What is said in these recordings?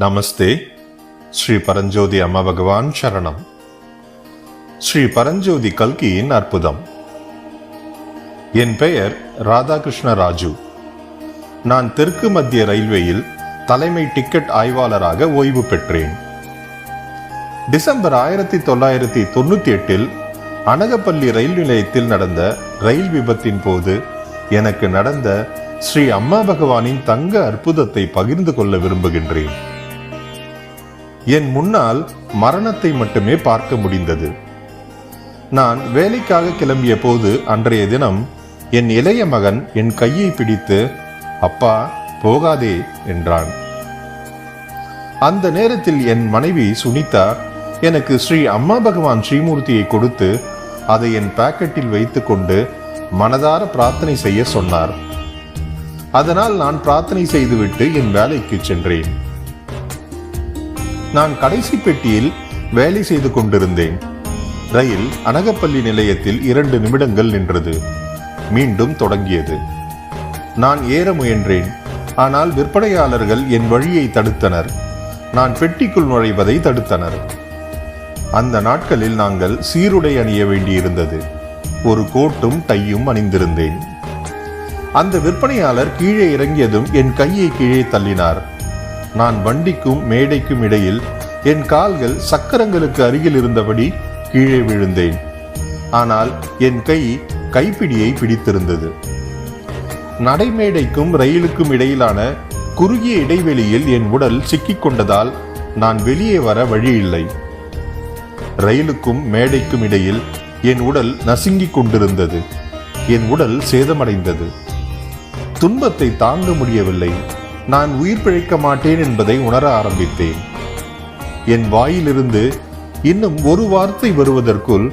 நமஸ்தே. ஸ்ரீ பரஞ்சோதி அம்மா பகவான் சரணம். ஸ்ரீ பரஞ்சோதி கல்கியின் அற்புதம். என் பெயர் ராதாகிருஷ்ண ராஜு. நான் தெற்கு மத்திய ரயில்வேயில் தலைமை டிக்கெட் ஆய்வாளராக ஓய்வு பெற்றேன். டிசம்பர் ஆயிரத்தி தொள்ளாயிரத்தி தொண்ணூத்தி எட்டில் அனகப்பள்ளி ரயில் நிலையத்தில் நடந்த ரயில் விபத்தின் போது எனக்கு நடந்த ஸ்ரீ அம்மா பகவானின் தங்க அற்புதத்தை பகிர்ந்து கொள்ள விரும்புகின்றேன். என் முன்னால் மரணத்தை மட்டுமே பார்க்க முடிந்தது. நான் வேலைக்காக கிளம்பிய போது அன்றைய தினம் என் இளைய மகன் என் கையை பிடித்து அப்பா போகாதே என்றான். அந்த நேரத்தில் என் மனைவி சுனிதா எனக்கு ஸ்ரீ அம்மா பகவான் ஸ்ரீமூர்த்தியை கொடுத்து அதை என் பாக்கெட்டில் வைத்துக்கொண்டு மனதார பிரார்த்தனை செய்ய சொன்னார். அதனால் நான் பிரார்த்தனை செய்துவிட்டு என் வேலைக்கு சென்றேன். நான் கடைசி பெட்டியில் வேலை செய்து கொண்டிருந்தேன். ரயில் அனகப்பள்ளி நிலையத்தில் இரண்டு நிமிடங்கள் நின்றது. மீண்டும் தொடங்கியது. நான் ஏற முயன்றேன். ஆனால் விற்பனையாளர்கள் என் வழியை தடுத்தனர். நான் பெட்டிக்குள் நுழைவதை தடுத்தனர். அந்த நாட்களில் நாங்கள் சீருடை அணிய வேண்டியிருந்தது. ஒரு கோட்டும் டையும் அணிந்திருந்தேன். அந்த விற்பனையாளர் கீழே இறங்கியதும் என் கையை கீழே தள்ளினார். நான் வண்டிக்கும் மேடைக்கும் இடையில் என் கால்கள் சக்கரங்களுக்கு அருகில் இருந்தபடி கீழே விழுந்தேன். ஆனால் என் கை கைப்பிடியை பிடித்திருந்தது. நடைமேடைக்கும் ரயிலுக்கும் இடையிலான குறுகிய இடைவெளியில் என் உடல் சிக்கிக் கொண்டதால் நான் வெளியே வர வழியில்லை. ரயிலுக்கும் மேடைக்கும் இடையில் என் உடல் நசுங்கிக் கொண்டிருந்தது. என் உடல் சேதமடைந்தது. துன்பத்தை தாங்க முடியவில்லை. நான் உயிர் பிழைக்க மாட்டேன் என்பதை உணர ஆரம்பித்தேன். என் வாயிலிருந்து இன்னும் ஒரு வார்த்தை வருவதற்குள்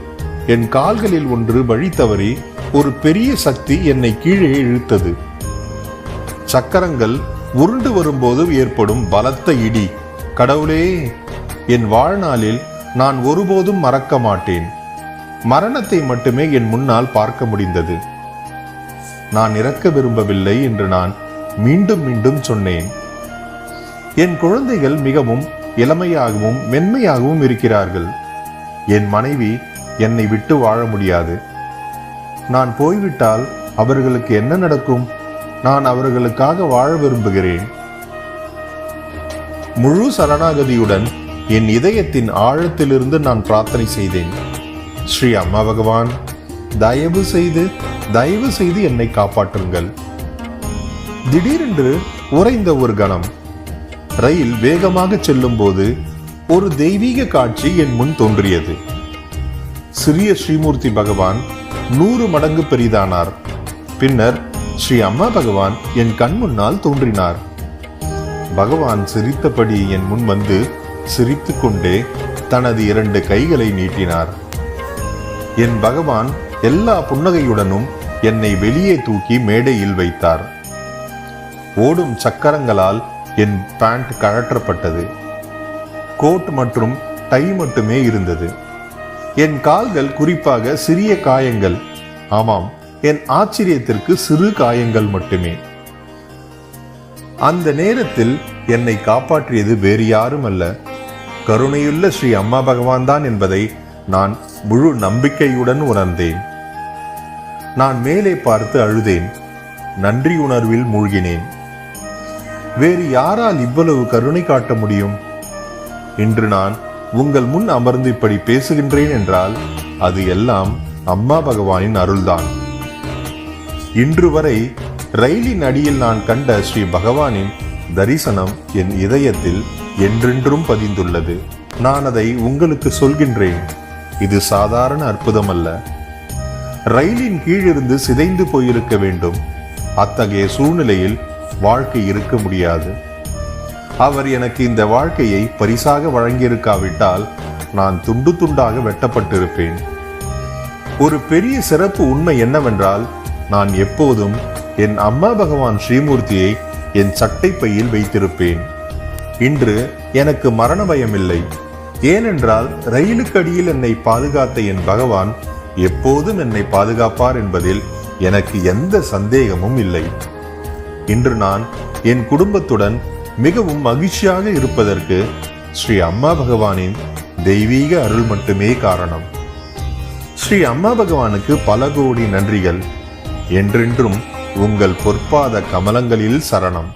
என் கால்களில் ஒன்று வழி தவறி ஒரு பெரிய சக்தி என்னை கீழே இழுத்தது. சக்கரங்கள் உருண்டு வரும்போது ஏற்படும் பலத்த இடி. கடவுளே என் வாழ்நாளில் நான் ஒருபோதும் மறக்க மாட்டேன். மரணத்தை மட்டுமே என் முன்னால் பார்க்க முடிந்தது. நான் இறக்க விரும்பவில்லை என்று நான் மீண்டும் மீண்டும் சொன்னேன். என் குழந்தைகள் மிகவும் இளமையாகவும் மென்மையாகவும் இருக்கிறார்கள். என் மனைவி என்னை விட்டு வாழ முடியாது. நான் போய்விட்டால் அவர்களுக்கு என்ன நடக்கும்? நான் அவர்களுக்காக வாழ விரும்புகிறேன். முழு சரணாகதியுடன் என் இதயத்தின் ஆழத்திலிருந்து நான் பிரார்த்தனை செய்தேன். ஸ்ரீ அம்மா பகவான் தயவு செய்து தயவு செய்து என்னை காப்பாற்றுங்கள். திடீரென்று உறைந்த ஒரு கணம். ரயில் வேகமாக செல்லும் போது ஒரு தெய்வீக காட்சி என் முன் தோன்றியது. சிறிய ஸ்ரீமூர்த்தி பகவான் நூறு மடங்கு பெரிதானார். பின்னர் ஸ்ரீ அம்மா பகவான் என் கண் முன்னால் தோன்றினார். பகவான் சிரித்தபடி என் முன் வந்து சிரித்துக்கொண்டே தனது இரண்டு கைகளை நீட்டினார். என் பகவான் எல்லா புன்னகையுடனும் என்னை வெளியே தூக்கி மேடையில் வைத்தார். ஓடும் சக்கரங்களால் என் பேண்ட் கழற்றப்பட்டது. கோட் மற்றும் டை மட்டுமே இருந்தது. என் கால்கள் குறிப்பாக சிறிய காயங்கள். ஆமாம் என் ஆச்சரியத்திற்கு சிறு காயங்கள் மட்டுமே. அந்த நேரத்தில் என்னை காப்பாற்றியது வேறு யாரும் அல்ல கருணையுள்ள ஸ்ரீ அம்மா பகவான் தான் என்பதை நான் முழு நம்பிக்கையுடன் உணர்ந்தேன். நான் மேலே பார்த்து அழுதேன். நன்றி உணர்வில் மூழ்கினேன். வேறு யாரால் இவ்வளவு கருணை காட்ட முடியும்? இன்று நான் உங்கள் முன் அமர்ந்து இப்படி பேசுகின்றேன் என்றால் அது எல்லாம் அம்மா பகவானின் அருள்தான். இன்று வரை ரயிலின் அடியில் நான் கண்ட ஸ்ரீ பகவானின் தரிசனம் என் இதயத்தில் என்றென்றும் பதிந்துள்ளது. நான் அதை உங்களுக்கு சொல்கின்றேன். இது சாதாரண அற்புதம் அல்ல ரயிலின் கீழிருந்து சிதைந்து போயிருக்க வேண்டும். அத்தகைய சூழ்நிலையில் வாழ்க்கை இருக்க முடியாது. அவர் எனக்கு இந்த வாழ்க்கையை பரிசாக வழங்கியிருக்காவிட்டால் நான் துண்டு துண்டாக வெட்டப்பட்டிருப்பேன். ஒரு பெரிய சிறப்பு உண்மை என்னவென்றால் நான் எப்போதும் என் அம்மா பகவான் ஸ்ரீமூர்த்தியை என் சட்டை பையில் வைத்திருப்பேன். இன்று எனக்கு மரண பயம் இல்லை ஏனென்றால் ரயிலுக்கு அடியில் என்னை பாதுகாத்த என் பகவான் எப்போதும் என்னை பாதுகாப்பார் என்பதில் எனக்கு எந்த சந்தேகமும் இல்லை. இன்று நான் என் குடும்பத்துடன் மிகவும் மகிழ்ச்சியாக இருப்பதற்கு ஸ்ரீ அம்மா பகவானின் தெய்வீக அருள் மட்டுமே காரணம். ஸ்ரீ அம்மா பகவானுக்கு பல கோடி நன்றிகள். என்றென்றும் உங்கள் பொற்பாத கமலங்களில் சரணம்.